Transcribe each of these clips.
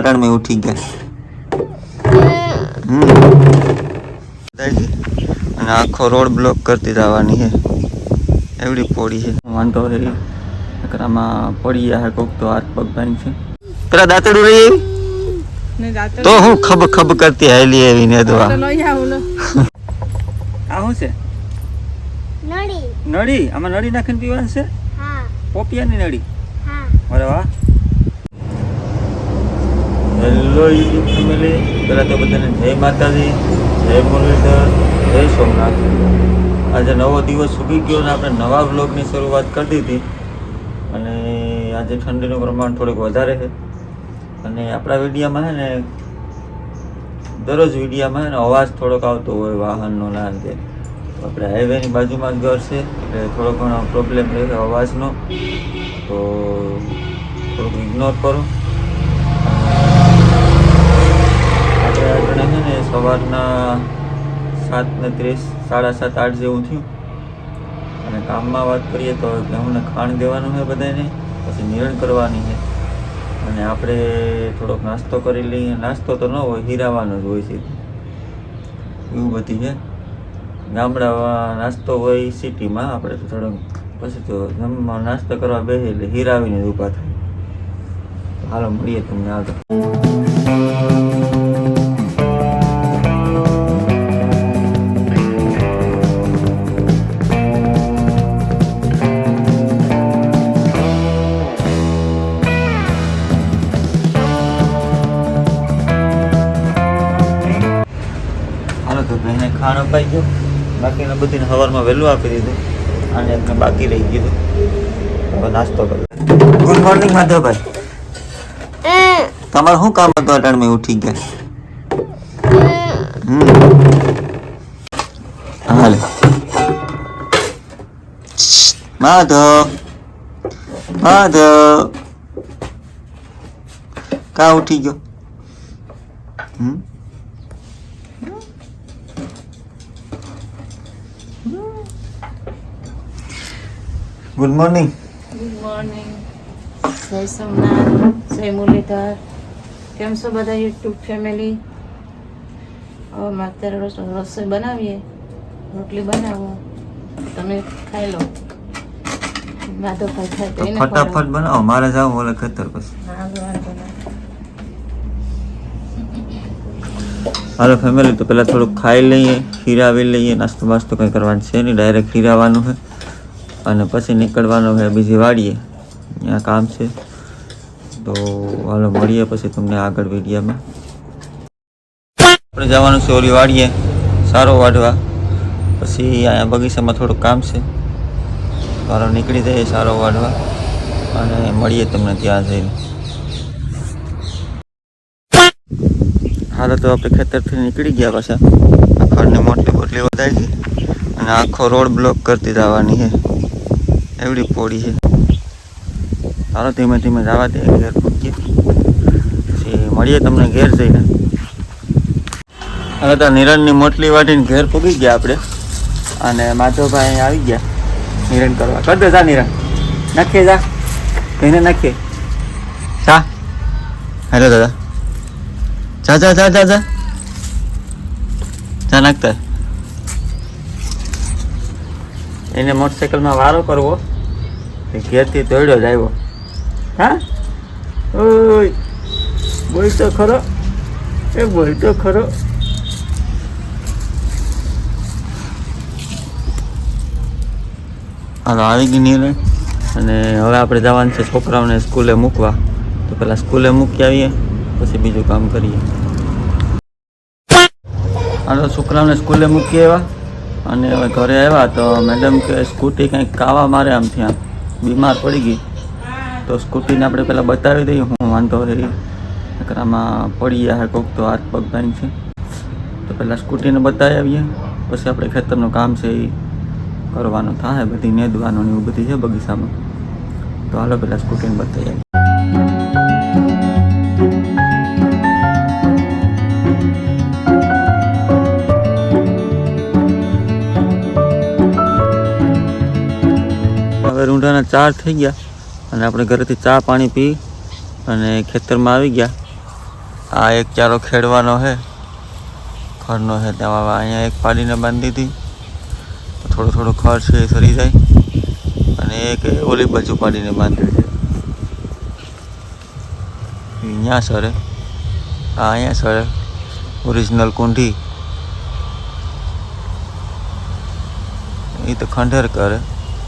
અટાણમાં ઉઠી ગયા. અને આખો રોડ બ્લોક કરતી જવાની છે. એવડી પોડી છે. વાંધો છે એકરામાં પડી ગયા કોક તો હાથ પગ ભાઈ છે. પેલા દાંતડું રહી દાંતણ તો હું ખબ ખબ કરતી હાલી એવી ને દવા. તો આવું આ શું છે? નળી. નળી? આમાં નળી નાખીને પીવાનું છે? હા. પોપિયાની નળી? હા. અરે વાહ. હેલો યુટ્યુબ ફેમિલી પહેલાં તો બધાને જય માતાજી, જય મુરલીધર, જય સોમનાથ. આજે નવો દિવસ ઉગી ગયો અને આપણે નવા બ્લોગની શરૂઆત કરી દીધી. અને આજે ઠંડીનું પ્રમાણ થોડુંક વધારે છે. અને આપણા વિડીયામાં છે ને, દરરોજ વિડીયામાં છે ને અવાજ થોડોક આવતો હોય વાહનનો ના અંતે આપણે હાઈવેની બાજુમાં જ ઘર છે, એટલે થોડો ઘણો પ્રોબ્લેમ રહે અવાજનો. તો થોડુંક ઇગ્નોર કરો. આપણે છે ને સવારના સાત ને ત્રીસ, સાડા સાત, આઠ જેવું થયું. અને કામમાં વાત કરીએ તો અમને ખાણ દેવાનું છે બધાને પછી નિરણ કરવાની છે. અને આપણે થોડોક નાસ્તો કરી લઈએ. નાસ્તો તો ન હોય, હીરાવાનો જ હોય છે. એવું બધી છે. ગામડામાં નાસ્તો હોય, સિટીમાં આપણે તો થોડોક પછી તો જમવા નાસ્તો કરવા બેસીએ એટલે હીરાવીને જ ઊભા થાય. હાલો, મળીએ તમને આગળ. અપાઈ ગયો. બાકીને બધીને સવારમાં વહેલું આપી દીધું અને એમને બાકી રહી ગયું. હવે નાસ્તો કર્યો. ગુડ મોર્નિંગ માધવભાઈ. તમારે શું કામ હતું અટાણમાં ઉઠી ગયા? હાલે માધવ. માધવ. કા ઉઠી ગયો? હમ. ગુડ મોર્નિંગ ગુડ મોર્નિંગ જય સોમનાથ જય મુરલીધર. કેમ છો બધા યુટ્યુબ ફેમિલી? હવે અત્યારે રસ- રસોઈ બનાવીએ. રોટલી બનાવો. તમે ખાઈ લો. માધવભાઈ ખાય તો એને ફટાફટ બનાવો. મારે જાવ ઓલે ખેતર પછી. હાલો ફેમિલી તો પહેલાં થોડુંક ખાઈ લઈએ ખીરાવી લઈએ, નાસ્તો બાસ્તો કંઈ કરવાનું છે નહીં ડાયરેક્ટ ખીરાવાનું છે. અને પછી નીકળવાનું છે, બીજી વાડીએ. ત્યાં કામ છે. તો હાલો મળીએ પછી તમને આગળ વિડીયામાં. આપણે જવાનું છે ઓલી વાડીએ, સારો વાઢવા. પછી અહીંયા બગીચામાં થોડુંક કામ છે. સારો નીકળી જઈએ, સારો વાઢવા. અને મળીએ તમને ત્યાં જઈને. હાલ તો આપણે ખેતરથી નીકળી ગયા પાછા. આખરની મોટી બોટલી વધારી છે અને આખો રોડ બ્લોક કરતી જવાની છે. એવડી પોડી છે. હાલો ધીમે ધીમે જવા દે, ઘેર પૂછીએ પછી મળીએ તમને ઘેર જઈને. હવે તો નિરણની મોટલી વાટીને ઘેર પૂગી ગયા આપણે. અને માધવભાઈ આવી ગયા નિરણ કરવા. કર દે જા નિરણ. નાખીએ જા. કહીને નાખીએ. જા. હેલો દાદા. જા જા જા જા જા. જા નાખતા. એને મોટરસાઇકલમાં વારો કરવો. ઘેરથી દોડ્યો જ આવ્યો. હા? ઓય બોલ તો ખરો. એ બોલ તો ખરો. હાલો, આવી ગઈ નિર્ણય અને હવે આપણે જવાનું છે છોકરાઓને સ્કૂલે મૂકવા. તો પહેલાં સ્કૂલે મૂકી આવીએ. પછી બીજું કામ કરીએ. હાલો છોકરાઓને સ્કૂલે મૂકી આવ્યા અને હવે ઘરે આવ્યા તો મેડમ કે સ્કૂટી કંઈક કાવા મારે આમ ત્યાં. બીમાર પડી ગઈ. તો સ્કૂટીને આપણે પહેલાં બતાવી દઈએ, હું વાંધો છે એકરામાં પડી ગયા કોક તો હાથ પગ ભાઈ છે. તો પહેલાં સ્કૂટીને બતાવી આવીએ, પછી આપણે ખેતરનું કામ છે એ કરવાનું થાય, બધી નેદવાનું ને એવું બધી છે બગીચામાં. તો હાલો, પહેલાં સ્કૂટીને બતાવી હવે ચાર થઈ ગયા અને આપણે ઘરેથી ચા પાણી પી અને ખેતરમાં આવી ગયા. આ એક ચારો ખેડવાનો છે ખડનો છે ત્યાં અહીંયા એક પાડીને બાંધી હતી થોડું થોડું ખડ છે એ સરી જાય. અને એક ઓલી બાજુ પાડીને બાંધ્યું છે. અહીંયા સરે. આ અહીંયા સરે. ઓરિજિનલ કુંઢી. એ તો ખંડેર કરે.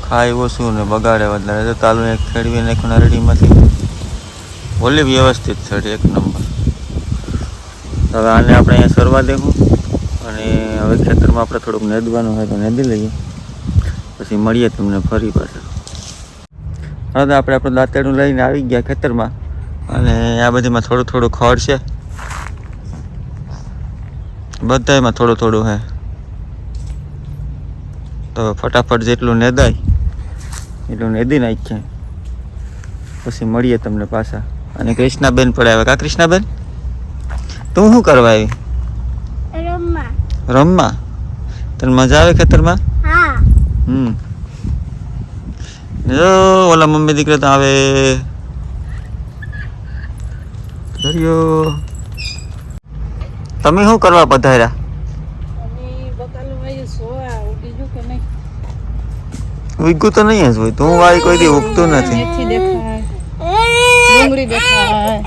ખાય ઓછું ને બગાડે વધારે. તો તાલું એક ખેડવી નાખ્યું નરડીમાંથી. ઓલી વ્યવસ્થિત છે એક નંબર. હવે આને આપણે અહીંયા સરવા દેવું. અને હવે ખેતરમાં આપણે થોડુંક નેદવાનું હોય તો નેદી લઈએ. પછી મળીએ તમને ફરી પાછા. હવે આપણે આપણું દાંતેડું લઈને આવી ગયા ખેતરમાં. અને આ બધીમાં થોડું થોડું ખડ છે. બધામાં થોડું થોડું હે. તો ફટાફટ જેટલું નેદાય એટલું નેદી નાખીએ પછી મળીએ તમને પાછા. અને કૃષ્ણાબેન પડે આવે કા કૃષ્ણાબેન? તું શું કરવા આવી? રમવા. રમવા? તને મજા આવે ખેતરમાં? હા. હમ. જો ઓલા મમ્મી દીકરા તો આવે. દરિયો. તમે શું કરવા પધાર્યા અને બકાલું વાયું સોવા ઉગી ગયું કે નહીં ઉગ્યું તો નહીં જ હોય તું વાળી કોઈ દી ઉગતું નથી. મેથી દેખાય. ડુંગળી દેખાય.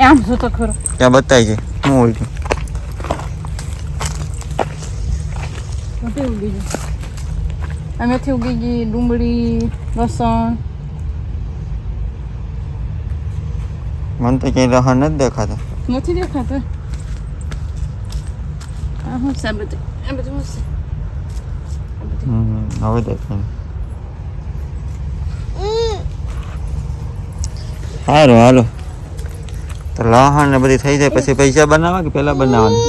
આમ જોતો નહોતો. ખરો. ત્યાં બતાય છે હું આ મેથી ઉગી ગઈ ડુંગળી લસણ. મને તો ક્યાંય રહા નથી દેખાતા. નથી દેખાતો. આ હું સાબત આ બધું આ બધું શું છે આ બધું હમ હવે દેખાય સારું હાલો. તો લહણ ને બધી થઈ જાય પછી પૈસા બનાવવા કે પેલા બનાવવાની?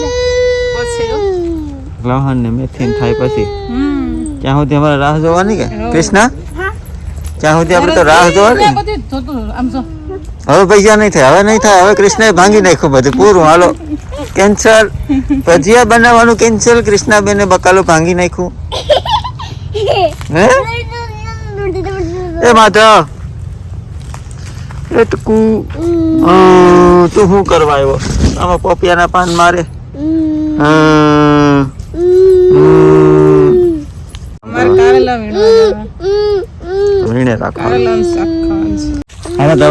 લહણ ને મેથી થાય પછી. હમ. ત્યાં સુધી અમારે રાહ જોવાની કે? કૃષ્ણ? ત્યાં સુધી આપણે તો રાહ જોવાની? આ બધું જોતું આમ જો. હવે પૈસા નહીં થાય હવે નહીં થાય હવે કૃષ્ણએ ભાંગી નાખ્યું બધું પૂરું હાલો. કેન્સલ. ભજીયા બનાવવાનું કેન્સલ કૃષ્ણાબેને બકાલો ભાંગી નાખ્યું. હે? એ માધવ. એ ટકુ. તું શું કરવા આવ્યો? આમાં પોપિયાના પાન મારે. વીણે તો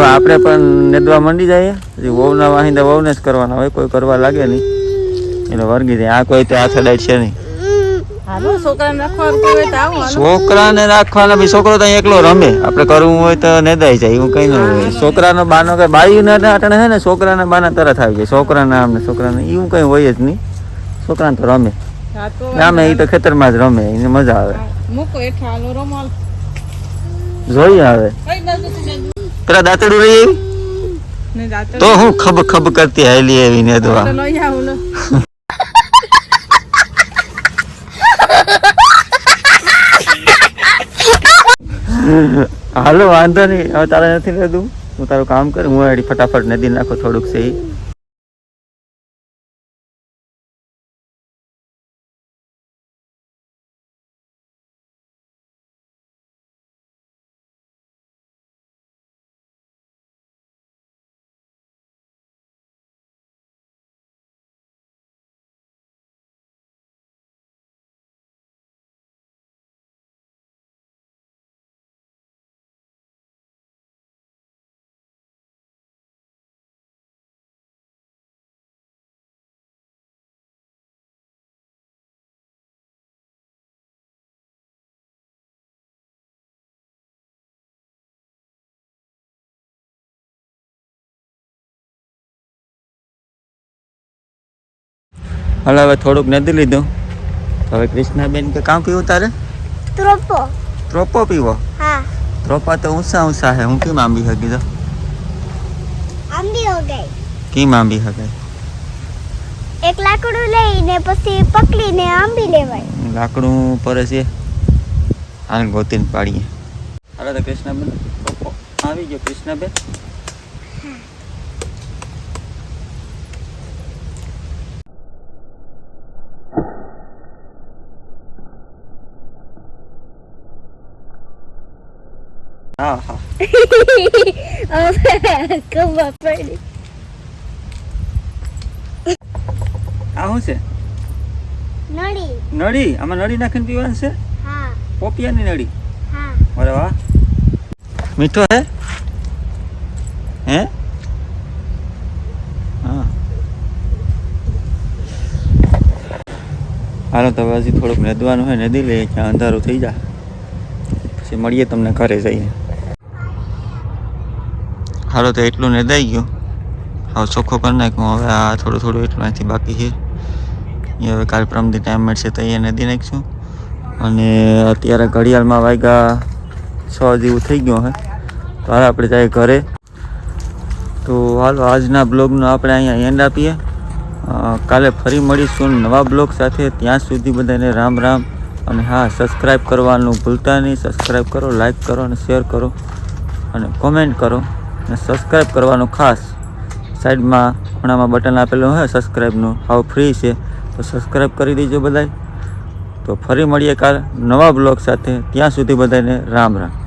આપણે પણ નેદવા મંડી જઈએ. પછી વહુના વાહિંદા વહુને જ કરવાના હોય કોઈ કરવા લાગે નહીં. એટલે વર્ગી જાય. આ કોઈ તો આ સડાય છે નહીં. છોકરાને રાખવાનું બી છોકરો તો એકલો રમે. આપણે કરવું હોય તો નેદાઈ જાય એવું કઈ ન હોય. છોકરાનો બાનો કઈ બાયું ને અટણે છે ને છોકરાના બાના તરત આવી જાય. છોકરાના આમ ને છોકરાને એવું કઈ હોય જ નહીં. છોકરાને તો રમે. નામે રામે એ તો ખેતરમાં જ રમે એને મજા આવે. જોઈએ આવે પેલા દાંતડું રહી ને તો હું ખબ ખબ કરતી હાલી એવી નેદવા. તો હાલો, વાંધો નહીં. હવે તારે નથી લેતું હું તારું કામ કર. હું એડી ફટાફટ નદી નાખો થોડુંક છે હાલો હવે થોડુંક નદી લીધું. હવે કૃષ્ણાબેન કે કામ પીવું તારે? ત્રોપો. ત્રોપો પીવો? હા. ત્રોપા તો ઊંચા ઊંચા હે હું કેમ આંબી હકી તો? આંબી હો ગઈ કેમ આંબી હકે એક લાકડું લઈને પછી પકડીને આંબી લેવાય. લાકડું પર છે. આને ગોતીને પાડીએ. હાલો તો કૃષ્ણાબેન આવી ગયો કૃષ્ણાબેન. હા હા ખબર પડી આ શું છે નળી નળી આમાં નળી નાખીને પીવાનું છે હા પોપિયાની નળી હા અરે વાહ મીઠો હે હે હા હાલો તો હજી થોડુંક નદવાનું હોય નદી લઈએ ત્યાં અંધારું થઈ જાય પછી મળીએ તમને ઘરે જઈને. હાલો તો એટલું નદાઈ ગયું. હવે ચોખ્ખો કરી નાખ્યું. હવે આ થોડું થોડું એટલું અહીંથી બાકી છે. એ હવે કાલ પ્રમથી ટાઈમ મળશે તો અહીંયા નદી નાખીશું. અને અત્યારે ઘડિયાળમાં વાગ્યા છ જેવું થઈ ગયું હે. તો હાલ આપણે જાય ઘરે. તો હાલો આજના બ્લોગનો આપણે અહીંયા એન્ડ આપીએ. કાલે ફરી મળીશું નવા બ્લોગ સાથે. ત્યાં સુધી બધાને રામ રામ. અને હા સબસ્ક્રાઈબ કરવાનું ભૂલતા નહીં. સબસ્ક્રાઈબ કરો લાઈક કરો અને શેર કરો. અને કોમેન્ટ કરો. અને સબસ્ક્રાઈબ કરવાનું ખાસ. સાઈડમાં ખૂણામાં બટન આપેલું હોય સબસ્ક્રાઈબનું હાવ ફ્રી છે. તો સબસ્ક્રાઈબ કરી દેજો બધાય. તો ફરી મળીએ કાલ નવા બ્લોગ સાથે. ત્યાં સુધી બધાને રામ રામ.